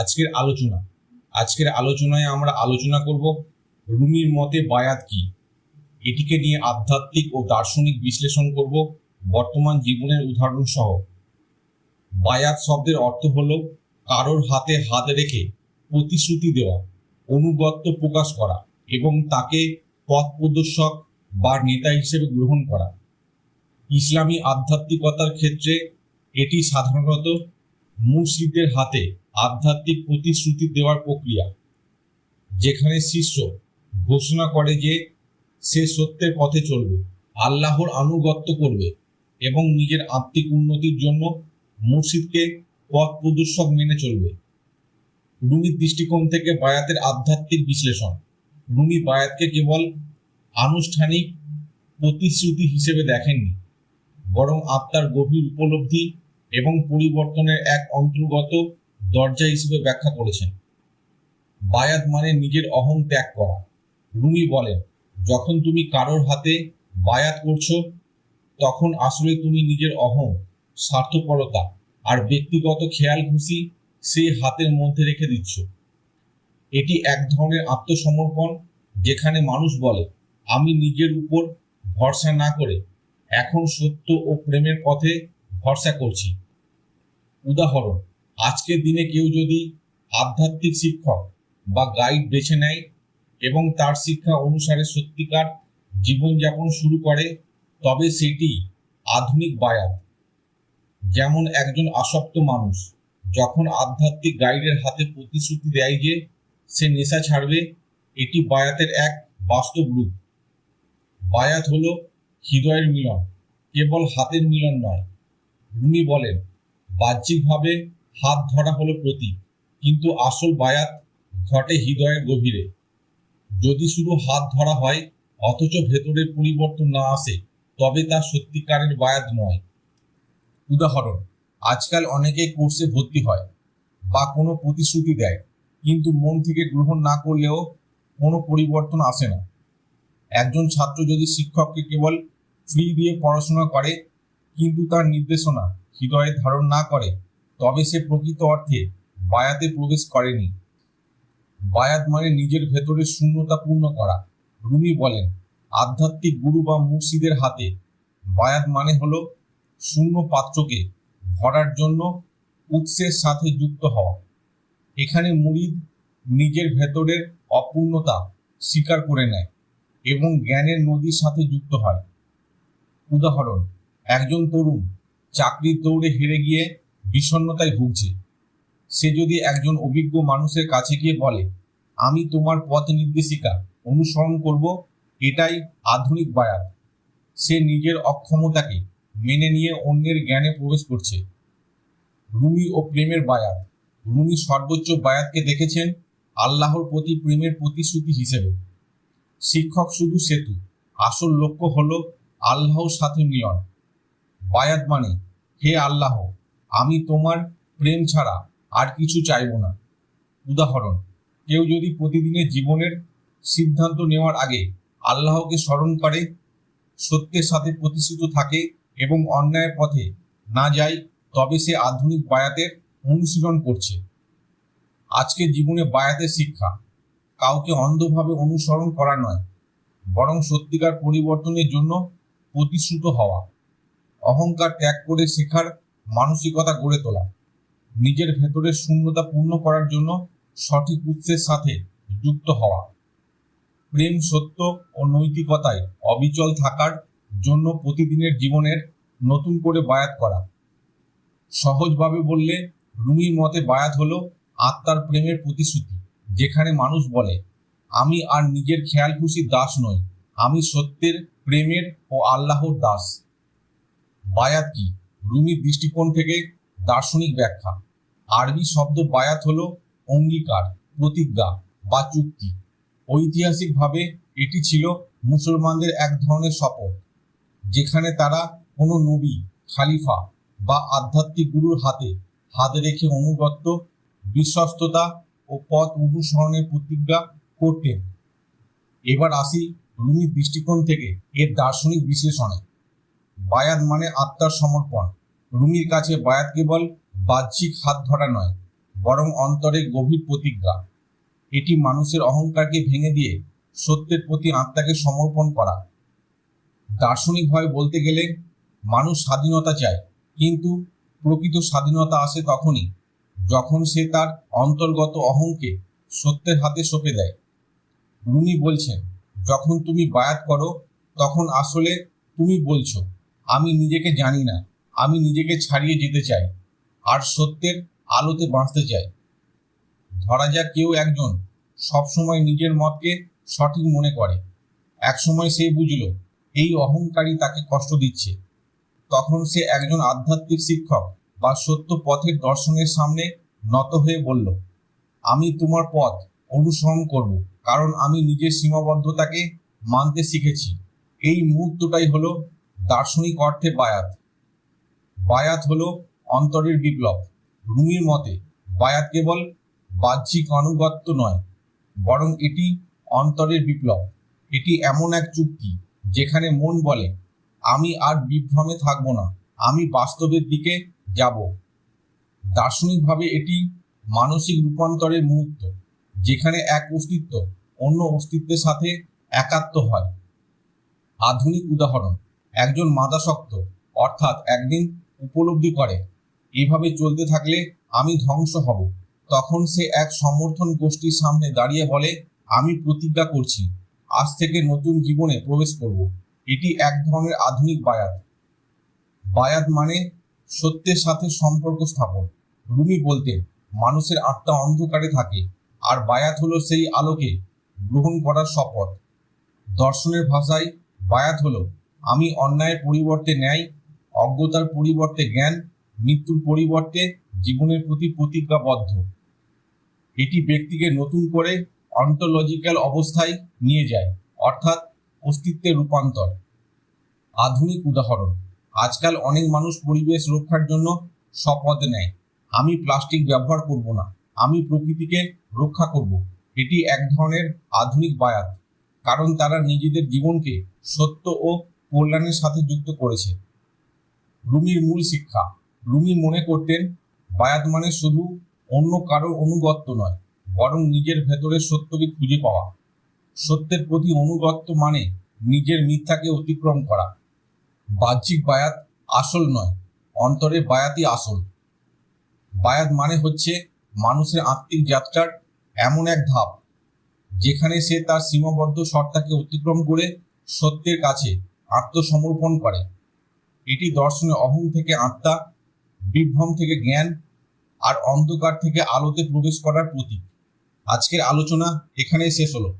আজকের আলোচনা। আজকের আলোচনায় আমরা আলোচনা করব রুমির মতে বায়াত কি? এটিকে নিয়ে আধ্যাত্মিক ও দার্শনিক বিশ্লেষণ করব বর্তমান জীবনের উদাহরণ সহ বায়াত শব্দের অর্থ হলো কারোর হাতে হাত রেখে প্রতিশ্রুতি দেওয়া, অনুগত্য প্রকাশ করা এবং তাকে পথ প্রদর্শক বা নেতা হিসেবে গ্রহণ করা। ইসলামী আধ্যাত্মিকতার ক্ষেত্রে এটি সাধারণত মুসলিমদের হাতে আধ্যাত্মিক প্রতিশ্রুতি দেওয়ার প্রক্রিয়া, যেখানে শিষ্য ঘোষণা করে যে সে সত্যের পথে চলবে, আল্লাহর আনুগত্য করবে এবং নিজের আত্মিক উন্নতির জন্য মুর্শিদকে পথ প্রদর্শক মেনে চলবে। রুমির দৃষ্টিকোণ থেকে বায়াতের আধ্যাত্মিক বিশ্লেষণ। রুমি বায়াতকে কেবল আনুষ্ঠানিক প্রতিশ্রুতি হিসেবে দেখেননি, বরং আত্মার গভীর উপলব্ধি এবং পরিবর্তনের এক অন্তর্গত দরজা হিসেবে ব্যাখ্যা করেছেন। বায়াত মানে নিজের অহং ত্যাগ করা। রুমি বলেন, যখন তুমি কারোর হাতে বায়াত করছ, তখন আসলে তুমি নিজের অহং, স্বার্থপরতা আর ব্যক্তিগত খেয়াল খুশি সেই হাতের মধ্যে রেখে দিচ্ছ। এটি এক ধরনের আত্মসমর্পণ যেখানে মানুষ বলে, আমি নিজের উপর ভরসা না করে এখন সত্য ও প্রেমের পথে ভরসা করছি। উদাহরণ আজকের দিনে কেউ যদি আধ্যাত্মিক শিক্ষক বা গাইড বেছে নেয় এবং তার শিক্ষা অনুসারে সত্যিকার জীবনযাপন শুরু করে, তবে সেটি আধুনিক বায়াত। যেমন একজন আসক্ত মানুষ যখন আধ্যাত্মিক গাইডের হাতে প্রতিশ্রুতি দেয় যে সে নেশা ছাড়বে, এটি বায়াতের এক বাস্তব রূপ। বায়াত হলো হৃদয়ের মিলন, কেবল হাতের মিলন নয় রুমি বলেন, বাহ্যিকভাবে হাত ধরা হলো প্রতীক, কিন্তু আসল বায়াত ঘটে হৃদয়ের গভীরে। যদি শুধু হাত ধরা হয়, অথচ ভেতরের পরিবর্তন না আসে, তবে তা সত্যিকারের বায়াত নয়। উদাহরণ, আজকাল অনেকে কোর্সে ভর্তি হয় বা কোনো প্রতিশ্রুতি দেয়, কিন্তু মন থেকে গ্রহণ না করলেও কোনো পরিবর্তন আসে না। একজন ছাত্র যদি শিক্ষককে কেবল ফ্রি দিয়ে পড়াশোনা করে কিন্তু তার নির্দেশনা হৃদয়ে ধারণ না করে, তবে সে প্রকৃত অর্থে বায়াতে প্রবেশ করেনি। বায়াত মানে নিজের ভেতরে শূন্যতা পূর্ণ করা। রুমি বলেন, আধ্যাত্মিক গুরু বা মুর্শিদের হাতে বায়াত মানে হলো শূন্য পাত্রকে ভরার জন্য উৎসের সাথে যুক্ত হওয়া। এখানে মুরিদ নিজের ভেতরের অপূর্ণতা স্বীকার করে নেয় এবং জ্ঞানের নদীর সাথে যুক্ত হয়। উদাহরণ একজন তরুণ চাকরির দৌড়ে হেরে গিয়ে বিষণ্ণতায় ভুগছে। সে যদি একজন অভিজ্ঞ মানুষের কাছে গিয়ে বলে, আমি তোমার পথ নির্দেশিকা, অনুসরণ করব, এটাই আধুনিক বায়াত। সে নিজের অক্ষমতাকে মেনে নিয়ে অন্যের জ্ঞানে প্রবেশ করছে। রুমি ও প্রেমের বায়াত। রুমি সর্বোচ্চ বায়াতকে দেখেছেন আল্লাহর প্রতি প্রেমের প্রতিশ্রুতি হিসেবে। শিক্ষক শুধু সেতু, আসল লক্ষ্য হল আল্লাহর সাথে মিলন। বায়াত মানে হে আল্লাহ, আমি তোমার প্রেম ছাড়া আর কিছু চাইব না। উদাহরণ, কেউ যদি প্রতিদিনের জীবনের সিদ্ধান্ত নেওয়ার আগে আল্লাহকে স্মরণ করে, সত্যের সাথে প্রতিষ্ঠিত থাকে এবং অন্যায়ের পথে না যায়, তবে সে আধুনিক বায়াতের অনুশীলন করছে। আজকে জীবনে বায়াতের শিক্ষা, কাউকে অন্ধভাবে অনুসরণ করা নয়, বরং সত্যিকার পরিবর্তনের জন্য প্রতিশ্রুত হওয়া। অহংকার ত্যাগ করে শেখার মানসিকতা গড়ে তোলা। নিজের ভেতরের শূন্যতা পূর্ণ করার জন্য সঠিক উৎসের সাথে যুক্ত হওয়া। প্রেম সত্য ও নৈতিকতায় অবিচল থাকার জন্য প্রতিদিনের জীবনের নতুন করে বায়াত করা। সহজভাবে বললে, রুমির মতে বায়াত হলো আত্মার প্রেমের প্রতিশ্রুতি, যেখানে মানুষ বলে, আমি আর নিজের খেয়াল খুশির দাস নই, আমি সত্যের, প্রেমের ও আল্লাহর দাস। বায়াত কি? রুমির দৃষ্টিকোণ থেকে দার্শনিক ব্যাখ্যা। আরবি শব্দ বায়াত হলো অঙ্গীকার, প্রতিজ্ঞা বা চুক্তি। ঐতিহাসিকভাবে এটি ছিল মুসলমানদের এক ধরনের শপথ, যেখানে তারা কোনো নবী, খালিফা বা আধ্যাত্মিক গুরুর হাতে হাত রেখে অনুগত্য, বিশ্বস্ততা ও পথ অনুসরণের প্রতিজ্ঞা করতেন। এবার আসি রুমির দৃষ্টিকোণ থেকে এর দার্শনিক বিশ্লেষণে। বায়াত মানে আত্মার সমর্পণ। রুমির কাছে বায়াত কেবল বাহ্যিক হাত ধরা নয়, বরং অন্তরে গভীর প্রতিজ্ঞা। এটি মানুষের অহংকারকে ভেঙে দিয়ে সত্যের প্রতি আত্মাকে সমর্পণ করা। দার্শনিকভাবে বলতে গেলে, মানুষ স্বাধীনতা চায়, কিন্তু প্রকৃত স্বাধীনতা আসে তখনই, যখন সে তার অন্তর্গত অহংকে সত্যের হাতে সঁপে দেয়। রুমি বলছেন, যখন তুমি বায়াত করো, তখন আসলে তুমি বলছো আমি নিজেকে জানি না। আমি নিজেকে ছাড়িয়ে যেতে চাই। আর সত্যের আলোতে বাঁচতে চাই। ধরা যাক কেউ একজন সবসময় নিজের মতকে সঠিক মনে করে। একসময় সে বুঝল, এই অহংকারী তাকে কষ্ট দিচ্ছে। তখন সে একজন আধ্যাত্মিক শিক্ষক বা সত্য পথের দর্শনের সামনে নত হয়ে বলল, আমি তোমার পথ অনুসরণ করব, কারণ আমি নিজের সীমাবদ্ধতাকে মানতে শিখেছি। এই মুহূর্তটাই হলো দার্শনিক অর্থে বায়াত। বায়াত হলো অন্তরের বিপ্লব। রুমির মতে, বায়াত কেবল বাহ্যিক আনুগত্য নয়, বরং এটি অন্তরের বিপ্লব। এটি এমন এক চুক্তি যেখানে মন বলে, আমি আর বিভ্রমে থাকব না, আমি বাস্তবের দিকে যাব। দার্শনিকভাবে এটি মানসিক রূপান্তরের মুহূর্ত, যেখানে এক অস্তিত্ব অন্য অস্তিত্বের সাথে একাত্ম হয়। আধুনিক উদাহরণ। একজন মাদাসক্ত, অর্থাৎ একদিন উপলব্ধি করে। এভাবে চলতে থাকলে আমি ধ্বংস হব। তখন সে এক সমর্থন গোষ্ঠীর সামনে দাঁড়িয়ে বলে, আমি প্রতিজ্ঞা করছি, আজ থেকে নতুন জীবনে প্রবেশ করব। এটি এক ধরনের আধুনিক বায়াত। বায়াত মানে সত্যের সাথে সম্পর্ক স্থাপন। রুমি বলতেন মানুষের আত্মা অন্ধকারে থাকে, আর বায়াত হলো সেই আলোকে গ্রহণ করার শপথ। দর্শনের ভাষায় বায়াত হলো আমি অন্যায়ের পরিবর্তে ন্যায়, অজ্ঞতার পরিবর্তে জ্ঞান, মৃত্যুর পরিবর্তে জীবনের প্রতি প্রতিজ্ঞাবদ্ধ। এটি ব্যক্তিকে নতুন করে অন্টোলজিক্যাল অবস্থায় নিয়ে যায়, অর্থাৎ অস্তিত্বের রূপান্তর। আধুনিক উদাহরণ, আজকাল অনেক মানুষ পরিবেশ রক্ষার জন্য শপথ নেয়। আমি প্লাস্টিক ব্যবহার করব না, আমি প্রকৃতিকে রক্ষা করব। এটি এক ধরনের আধুনিক বায়াত, কারণ তারা নিজেদের জীবনকে সত্য ও কল্যাণের সাথে যুক্ত করেছে। রুমির মূল শিক্ষা, রুমি মনে করতেন বায়াত মানে শুধু অন্য কারোর অনুগত্য নয়, বরং নিজের ভেতরের সত্যকে খুঁজে পাওয়া। সত্যের প্রতি অনুগত্য মানে নিজের মিথ্যাকে অতিক্রম করা। বাহ্যিক বায়াত আসল নয়, অন্তরে বায়াতই আসল। বায়াত মানে হচ্ছে মানুষের আত্মিক যাত্রার এমন এক ধাপ, যেখানে সে তার সীমাবদ্ধ সত্তাকে অতিক্রম করে সত্যের কাছে আত্মসমর্পণ করে। এটি দর্শনে অহং থেকে আত্মা, বিভ্রম থেকে জ্ঞান আর অন্ধকার থেকে আলোতে প্রবেশ করার প্রতীক। আজকের আলোচনা এখানেই শেষ হলো।